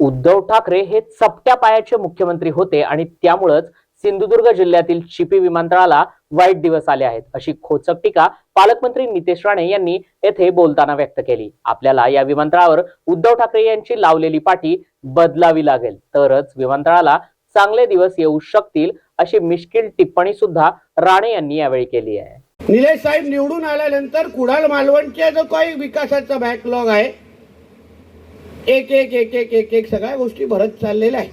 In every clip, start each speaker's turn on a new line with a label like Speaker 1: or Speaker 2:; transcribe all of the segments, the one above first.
Speaker 1: उद्धव ठाकरे हे चपट्या पायाचे मुख्यमंत्री होते आणि त्यामुळंच सिंधुदुर्ग जिल्ह्यातील चिपी विमानतळाला वाईट दिवस आले आहेत. अशी खोचक टीका पालकमंत्री नितेश राणे यांनी येथे बोलताना व्यक्त केली. आपल्याला या विमानतळावर उद्धव ठाकरे यांची लावलेली पाठी बदलावी लागेल. तरच विमानतळाला चांगले दिवस येऊ शकतील अशी मिश्किल टिप्पणी सुद्धा राणे यांनी यावेळी केली आहे.
Speaker 2: निलेश साहेब निवडून आल्यानंतर कुडाळ मालवणच्या जो काही विकासाचा बॅकलॉग आहे एक एक एक एक एक एक सगळ्या गोष्टी भरत चाललेल्या आहेत.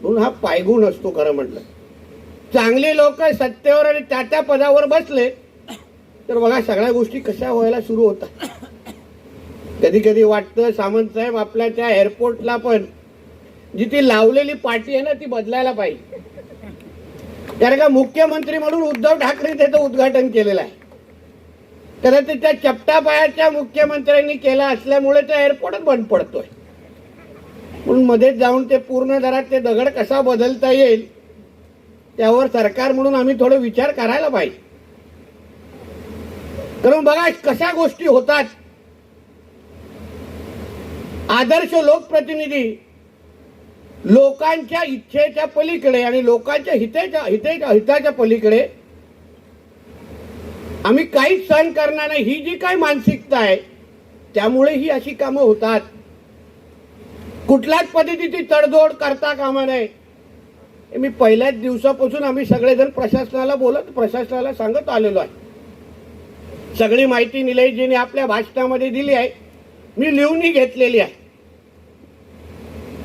Speaker 2: म्हणून हा पायगुण असतो खरं म्हटलं. चांगले लोक सत्तेवर आणि त्या त्या पदावर बसले तर बघा सगळ्या गोष्टी कशा व्हायला सुरू होतात. कधी कधी वाटतं सामंत साहेब आपल्या त्या एअरपोर्टला पण जी ती लावलेली पाठी आहे ना ती बदलायला पाहिजे. कारण का मुख्यमंत्री म्हणून उद्धव ठाकरे त्याचं उद्घाटन केलेलं आहे. तर ते त्या चपटा पायाच्या मुख्यमंत्र्यांनी केला असल्यामुळे तो एअरपोर्टच बंद पडतोय. म्हणून मध्येच जाऊन ते पूर्ण दरात ते दगड कसा बदलता येईल त्यावर सरकार म्हणून आम्ही थोडं विचार करायला पाहिजे. कारण बघा कशा गोष्टी होतात. आदर्श लोकप्रतिनिधी लोकांच्या इच्छेच्या पलीकडे आणि लोकांच्या हितेच्या हितेच्या हिताच्या पलीकडे आम्ही काहीच सहन करणार नाही. ही जी काही मानसिकता आहे त्यामुळे ही अशी कामं होतात. कुठल्याच पद्धतीची तडजोड करता कामा नये. मी पहिल्याच दिवसापासून आम्ही सगळेजण प्रशासनाला बोलत प्रशासनाला सांगत आलेलो आहे. सगळी माहिती निलयजीने आपल्या भाषणामध्ये दिली आहे. मी लिहूनही घेतलेली आहे.